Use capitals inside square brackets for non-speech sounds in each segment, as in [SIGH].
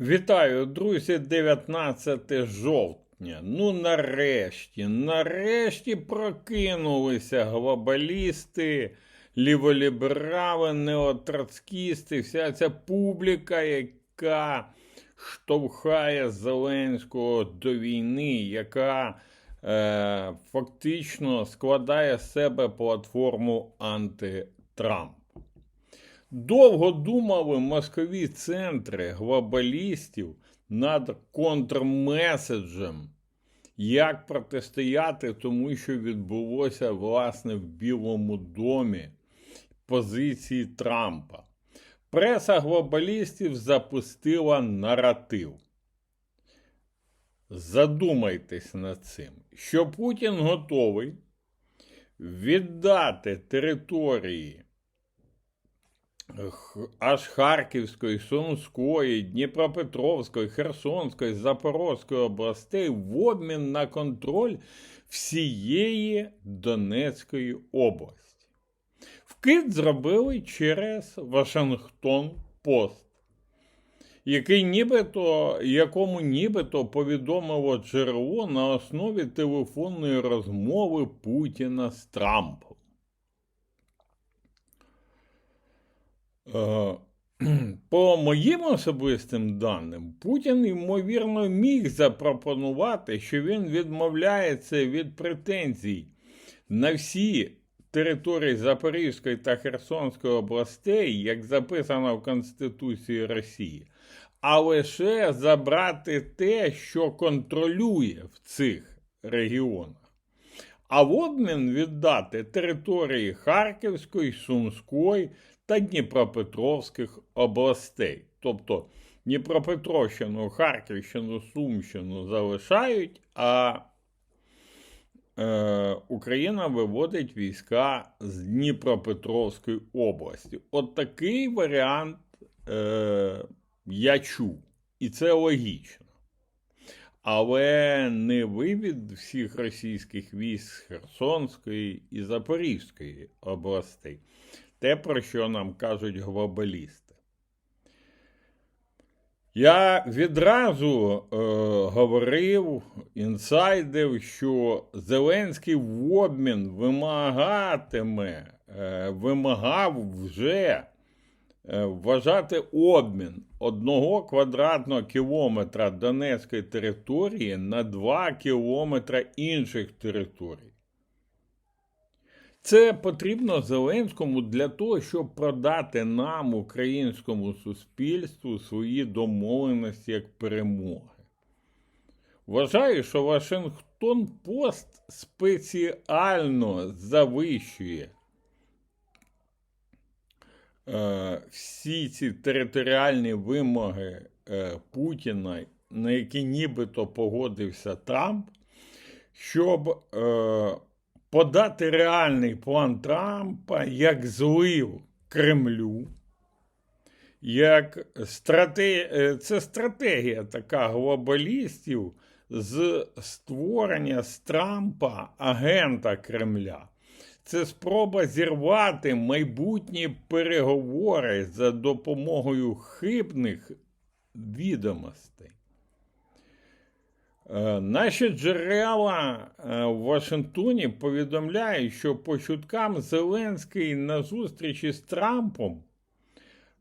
Вітаю, друзі, 19 жовтня. Ну, нарешті, нарешті прокинулися глобалісти, ліволіберали, неотроцкісти, вся ця публіка, яка штовхає Зеленського до війни, яка е, фактично складає з себе платформу антитрамп. Довго думали мозкові центри глобалістів над контрмеседжем, як протистояти тому, що відбулося власне в Білому домі позиції Трампа. Преса глобалістів запустила наратив. Задумайтесь над цим, що Путін готовий віддати території аж Харківської, Сумської, Дніпропетровської, Херсонської, Запорозької областей в обмін на контроль всієї Донецької області. Вкид зробили через Вашингтон Пост, який нібито, якому нібито повідомило джерело на основі телефонної розмови Путіна з Трампом. Е, [CLEARS THROAT] По моїм особистим даним, Путін, ймовірно, міг запропонувати, що він відмовляється від претензій на всі території Запорізької та Херсонської областей, як записано в Конституції Росії, а лише забрати те, що контролює в цих регіонах а обмін віддати території Харківської, Сумської та Дніпропетровських областей. Тобто Дніпропетровщину, Харківщину, Сумщину залишають, а е, Україна виводить війська з Дніпропетровської області. От такий варіант е, я чув. І це логічно. Але не вивід всіх російських військ з Херсонської і Запорізької областей. Те, про що нам кажуть глобалісти. Я відразу е, говорив інсайдив, що Зеленський в обмін вимагатиме, е, вимагав вже е, вважати обмін одного квадратного кілометра Донецької території на 2 кілометра інших територій. Це потрібно Зеленському для того, щоб продати нам, українському суспільству, свої домовленості як перемоги. Вважаю, що Вашингтон Пост спеціально завищує всі ці територіальні вимоги е, Путіна, на які нібито погодився Трамп, щоб е, подати реальний план Трампа як злив Кремлю. Як страте... е, це стратегія така глобалістів з створення з Трампа агента Кремля. Це спроба зірвати майбутні переговори за допомогою хибних відомостей. Е, Наші джерела е, в Вашингтоні повідомляють, що по чуткам Зеленський на зустрічі з Трампом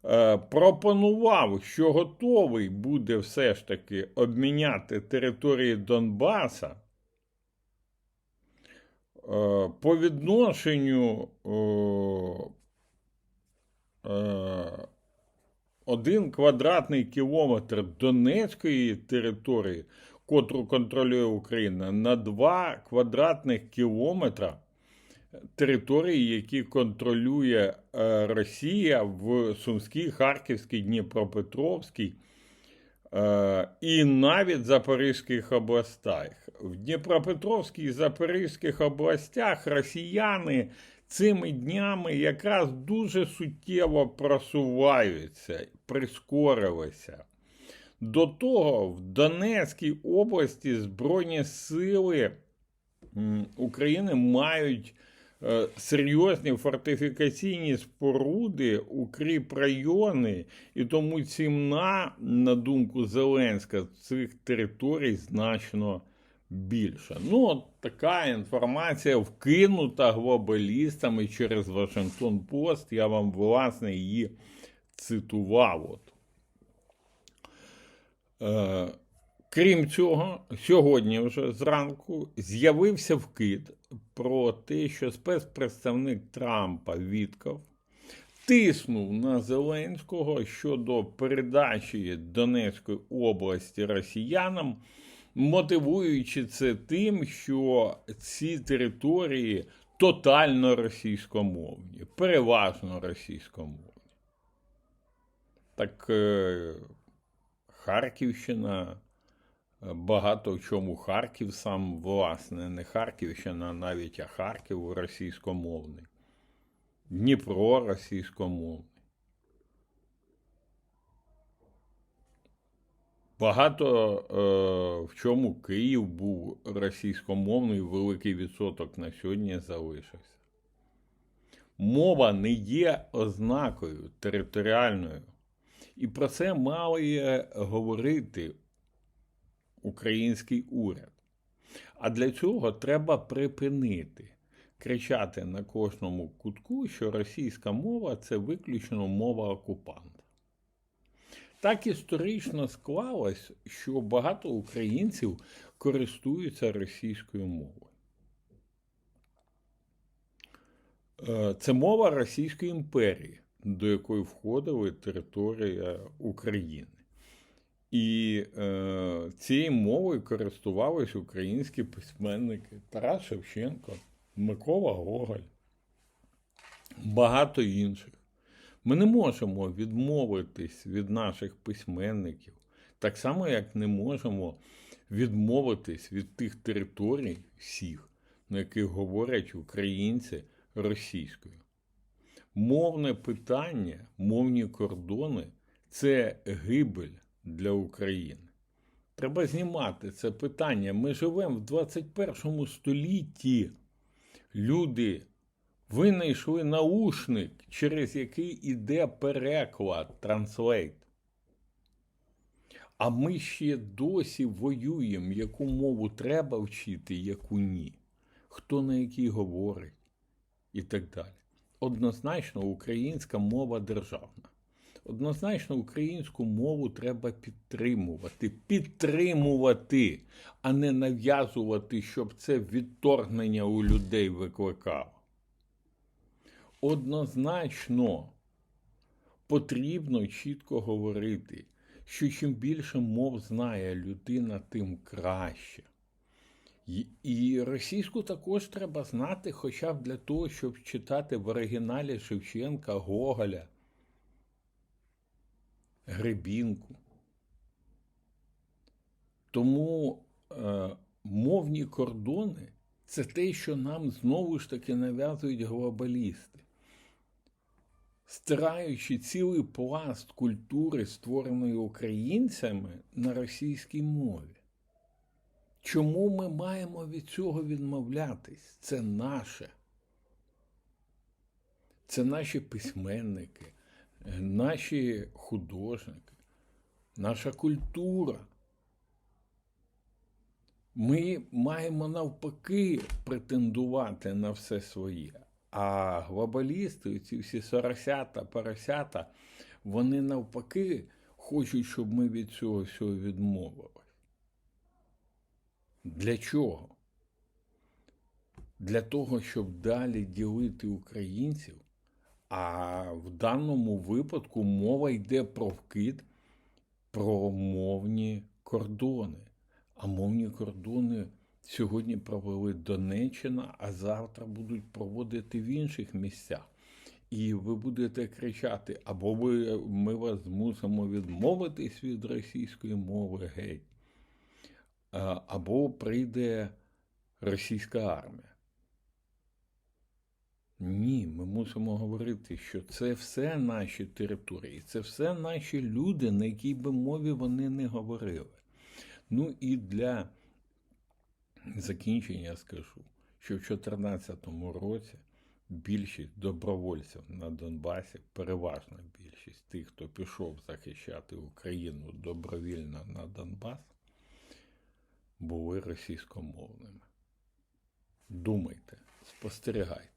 е, пропонував, що готовий буде все ж таки обміняти території Донбаса по відношенню е, е, один квадратний кілометр Донецької території, котру контролює Україна, на два квадратних кілометра території, які контролює е, Росія в Сумській, Харківській, Дніпропетровській е, і навіть Запорізьких областях. В Дніпропетровській і Запорізьких областях росіяни цими днями якраз дуже суттєво просуваються, прискорилися. До того в Донецькій області Збройні сили України мають е, серйозні фортифікаційні споруди, укріп райони, і тому ціна, на думку Зеленська, цих територій значно більша. Ну, от така інформація вкинута глобалістами через Вашингтон Пост. Я вам, власне, її цитував. От. Е, крім цього, сьогодні вже зранку з'явився вкид про те, що спецпредставник Трампа Вітков тиснув на Зеленського щодо передачі Донецької області росіянам, мотивуючи це тим, що ці території тотально російськомовні, переважно російськомовні. Так е, Харківщина, багато в чому Харків сам, власне, не Харківщина, навіть а Харків російськомовний. Дніпро російськомовний. Багато е, в чому Київ був російськомовний, великий відсоток на сьогодні залишився. Мова не є ознакою територіальною. І про це має говорити український уряд. А для цього треба припинити кричати на кожному кутку, що російська мова це виключно мова окупанта. Так історично склалось, що багато українців користуються російською мовою. Е, Це мова Російської імперії, до якої входила територія України. І е, цією мовою користувались українські письменники Тарас Шевченко, Микола Гоголь, багато інших. Ми не можемо відмовитись від наших письменників, так само, як не можемо відмовитись від тих територій всіх, на яких говорять українці російською. Мовне питання, мовні кордони це гибель для України. Треба знімати це питання. Ми живемо в 21 столітті. Люди винайшли наушник, через який іде переклад, транслейт. А ми ще досі воюємо, яку мову треба вчити, яку ні. Хто на якій говорить і так далі. Однозначно, українська мова державна. Однозначно, українську мову треба підтримувати. Підтримувати, а не нав'язувати, щоб це відторгнення у людей викликало. Однозначно потрібно чітко говорити, що чим більше мов знає людина, тим краще. І- російську також треба знати, хоча б для того, щоб читати в оригіналі Шевченка, Гоголя, Гребінку. Тому е, мовні кордони це те, що нам знову ж таки нав'язують глобалісти, стираючи цілий пласт культури, створеної українцями на російській мові. Чому ми маємо від цього відмовлятись? Це наше. Це наші письменники, наші художники, наша культура. Ми маємо навпаки претендувати на все своє. А глобалісти, ці всі соросята, поросята, вони навпаки хочуть, щоб ми від цього всього відмовились. Для чого? Для того, щоб далі ділити українців. А в даному випадку мова йде про вкид, про мовні кордони. А мовні кордони сьогодні провели Донеччина, а завтра будуть проводити в інших місцях. І ви будете кричати: або ви, ми вас змусимо відмовитись від російської мови геть, або прийде російська армія. Ні, ми мусимо говорити, що це все наші території, це все наші люди, на якій би мові вони не говорили. Ну і для закінчення скажу, що в 2014 році більшість добровольців на Донбасі, переважна більшість тих, хто пішов захищати Україну добровільно на Донбас, були російськомовними. Думайте, спостерігайте,